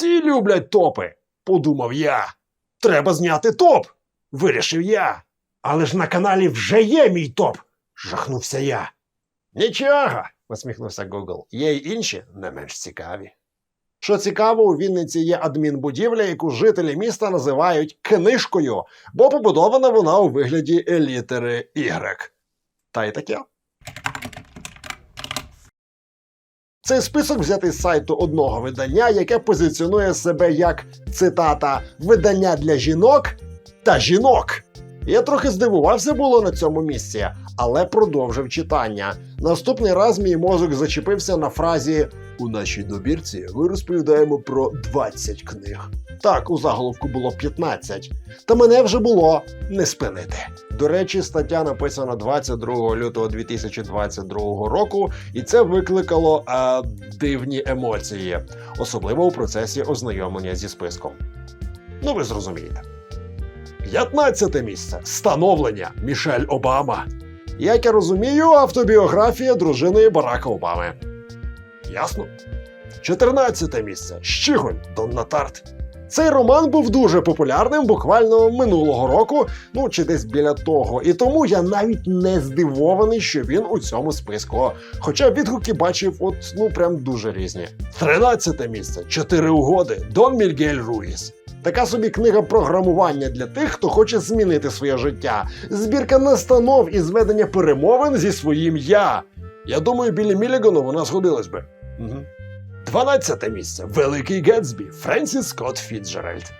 Всі люблять топи, подумав я. Треба зняти топ, вирішив я. Але ж на каналі вже є мій топ, жахнувся я. Нічого, посміхнувся Google. Є й інші не менш цікаві. Що цікаво, у Вінниці є адмінбудівля, яку жителі міста називають книжкою, бо побудована вона у вигляді літери Y. Та й таке. Цей список взятий з сайту одного видання, яке позиціонує себе як цитата видання для жінок та жінок. Я трохи здивувався було на цьому місці, але продовжив читання. Наступний раз мій мозок зачепився на фразі У нашій добірці ми розповідаємо про 20 книг. Так, у заголовку було 15. Та мене вже було не спинити. До речі, стаття написана 22 лютого 2022 року, і це викликало е, дивні емоції, особливо у процесі ознайомлення зі списком. Ну, ви зрозумієте. 15 місце. Становлення Мішель Обама. Як я розумію, автобіографія дружини Барака Обами. Ясно. 14 місце. Щіголь Донна Тарт. Цей роман був дуже популярним буквально минулого року, ну чи десь біля того. І тому я навіть не здивований, що він у цьому списку. Хоча відгуки бачив, от ну прям дуже різні. 13 місце. Чотири угоди. Дон Мільгель Руїс. Така собі книга програмування для тих, хто хоче змінити своє життя. Збірка настанов і зведення перемовин зі своїм я. Я думаю, білі Мілігану вона згодилась би. Угу. 12 місце. Великий Гетсбі. Френсіс Скотт Фіцджеральд.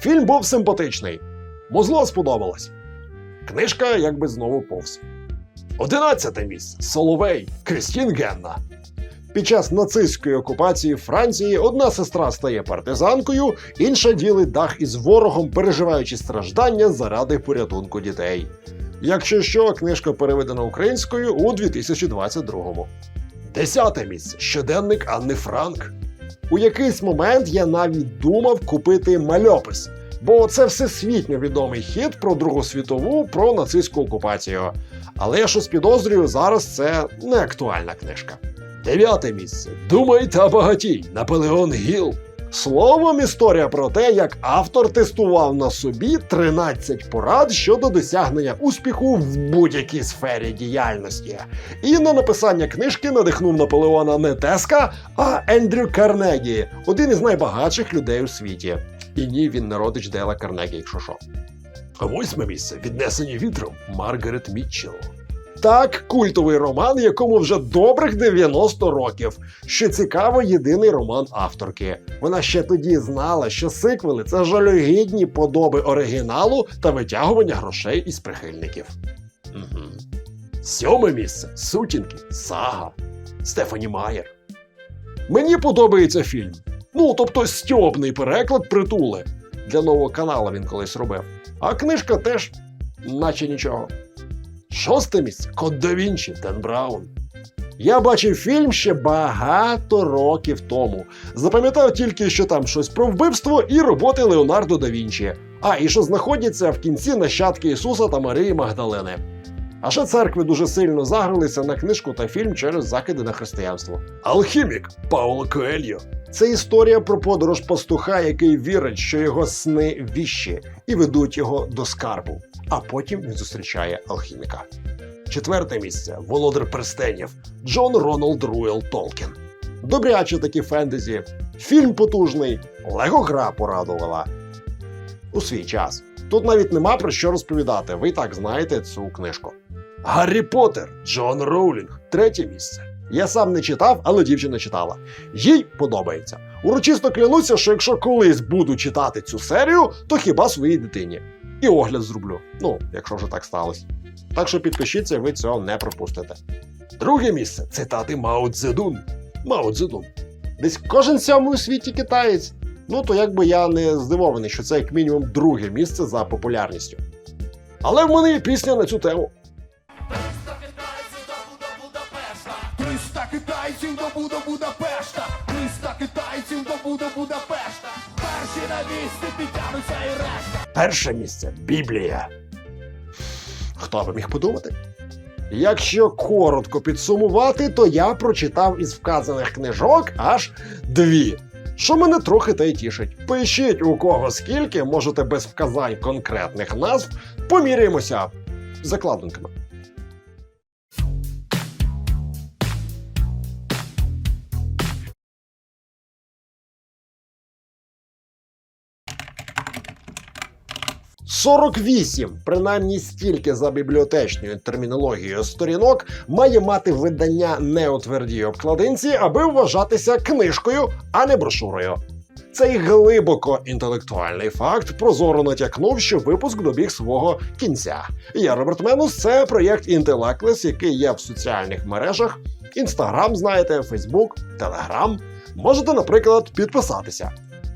Фільм був симпатичний. Музло сподобалось. Книжка якби знову повз. 11 місце. Соловей. Крістін Генна. Під час нацистської окупації Франції одна сестра стає партизанкою, інша ділить дах із ворогом, переживаючи страждання заради порятунку дітей. Якщо що, книжка переведена українською у 2022-му. Десяте місце. Щоденник Анни Франк. У якийсь момент я навіть думав купити мальопис, бо це всесвітньо відомий хід про Другу світову, про нацистську окупацію. Але я щось підозрюю, зараз це не актуальна книжка. Дев'яте місце. Думай та багатій. Наполеон Гіл. Словом, історія про те, як автор тестував на собі 13 порад щодо досягнення успіху в будь-якій сфері діяльності. І на написання книжки надихнув Наполеона не Теска, а Ендрю Карнегі, один із найбагатших людей у світі. І ні, він не родич Дела Карнегі, якщо що. Восьме місце. Віднесені вітром Маргарет Мітчелл. Так, культовий роман, якому вже добрих 90 років. Що цікаво, єдиний роман авторки. Вона ще тоді знала, що сиквели це жалюгідні подоби оригіналу та витягування грошей із прихильників. Угу. Сьоме місце сутінки, сага Стефані Майер. Мені подобається фільм. Ну, тобто стьобний переклад притули. Для нового каналу він колись робив. А книжка теж, наче нічого. Шосте місце Код да Вінчі Ден Браун. Я бачив фільм ще багато років тому. Запам'ятав тільки, що там щось про вбивство і роботи Леонардо да Вінчі. А і що знаходяться в кінці нащадки Ісуса та Марії Магдалени. А ще церкви дуже сильно загралися на книжку та фільм через закиди на християнство. Алхімік Пауло Коельо. Це історія про подорож пастуха, який вірить, що його сни віщі, і ведуть його до скарбу. А потім він зустрічає алхіміка. Четверте місце Володар Перстенів Джон Роналд Руел Толкін. Добряче такі фентезі. Фільм потужний, Лего гра порадувала. У свій час. Тут навіть нема про що розповідати. Ви так знаєте цю книжку. Гаррі Поттер Джон Роулінг. Третє місце. Я сам не читав, але дівчина читала. Їй подобається. Урочисто клянуся, що якщо колись буду читати цю серію, то хіба своїй дитині. І огляд зроблю. Ну, якщо вже так сталося. Так що підпишіться, ви цього не пропустите. Друге місце цитати Мао Цзедун. Мао Цзедун. Десь кожен сьомий у світі китаєць. Ну то якби я не здивований, що це як мінімум друге місце за популярністю. Але в мене є пісня на цю тему. 300 китайців до Будапешта 300 китайців до Будапешта Перші на місці підтягнуться і решта Перше місце Біблія. Хто би міг подумати? Якщо коротко підсумувати, то я прочитав із вказаних книжок аж дві. Що мене трохи та й тішить. Пишіть у кого скільки, можете без вказань конкретних назв, поміряємося закладинками. «48», принаймні стільки за бібліотечною термінологією сторінок, має мати видання не у твердій обкладинці, аби вважатися книжкою, а не брошурою. Цей глибоко інтелектуальний факт прозоро натякнув, що випуск добіг свого кінця. Я Роберт Менус, це проєкт Інтелеклес, який є в соціальних мережах. Інстаграм знаєте, Фейсбук, Телеграм. Можете, наприклад, підписатися.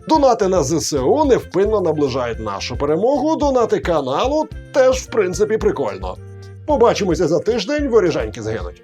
Донати на ЗСУ невпинно наближають нашу перемогу. Донати каналу теж, в принципі, прикольно. Побачимося за тиждень, воріженьки згинуть.